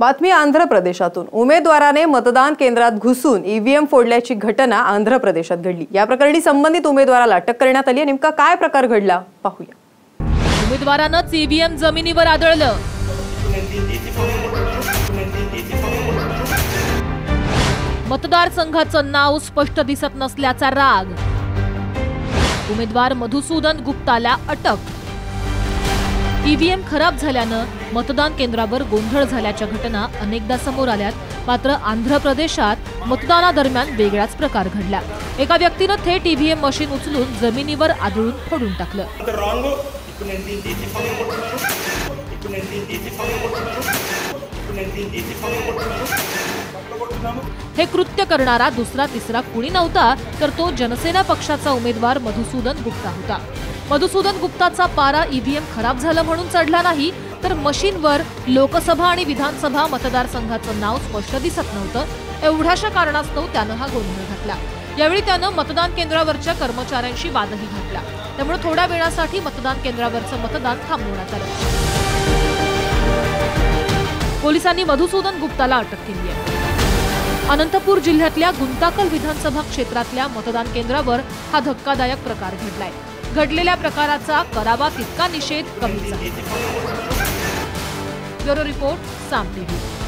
बातमी आंध्र प्रदेशातून उमेदवाराने मतदान केंद्रात घुसून ईव्हीएम फोडल्याची घटना आंध्र प्रदेशात घडली. या प्रकरणी संबंधित उमेदवाराला अटक करण्यात आली आहे. नेमका काय प्रकार घडला? पाहूया. उमेदवारानंच ईव्हीएम जमिनीवर आदळलं. मतदारसंघाचं नाव स्पष्ट दिसत नसल्याचा राग. उमेदवार मधुसूदन गुप्ताला अटक. ईव्हीएम खराब झाल्यानं मतदान केंद्रावर गोंधळ झाल्याच्या घटना अनेकदा समोर आल्यात. मात्र आंध्र प्रदेशात मतदानादरम्यान वेगळाच प्रकार घडला. एका व्यक्तीनं थेट ईव्हीएम मशीन उचलून जमिनीवर आदळून फोडून टाकलं. हे कृत्य करणारा दुसरा तिसरा कुणी नव्हता तर तो जनसेना पक्षाचा उमेदवार मधुसूदन गुप्ता होता. मधुसूदन गुप्ताचा पारा ईव्हीएम खराब झाला म्हणून चढला नाही तर मशीनवर लोकसभा आणि विधानसभा मतदारसंघाचं नाव स्पष्ट दिसत नव्हतं. एवढ्याशा कारणास्तव त्यानं हा गोंधळ घातला. यावेळी त्यानं मतदान केंद्रावरच्या कर्मचाऱ्यांशी वादही घातला. त्यामुळे थोड्या वेळासाठी मतदान केंद्रावरचं मतदान थांबवण्यात आलं. पोलिसांनी मधुसूदन गुप्ताला अटक केली आहे. अनंतपूर जिल्ह्यातल्या गुंताकल विधानसभा क्षेत्रातल्या मतदान केंद्रावर हा धक्कादायक प्रकार घडलाय. घडलेल्या प्रकाराचा करावा तितका निषेध कमीच आहे. Bureau report Saam TV.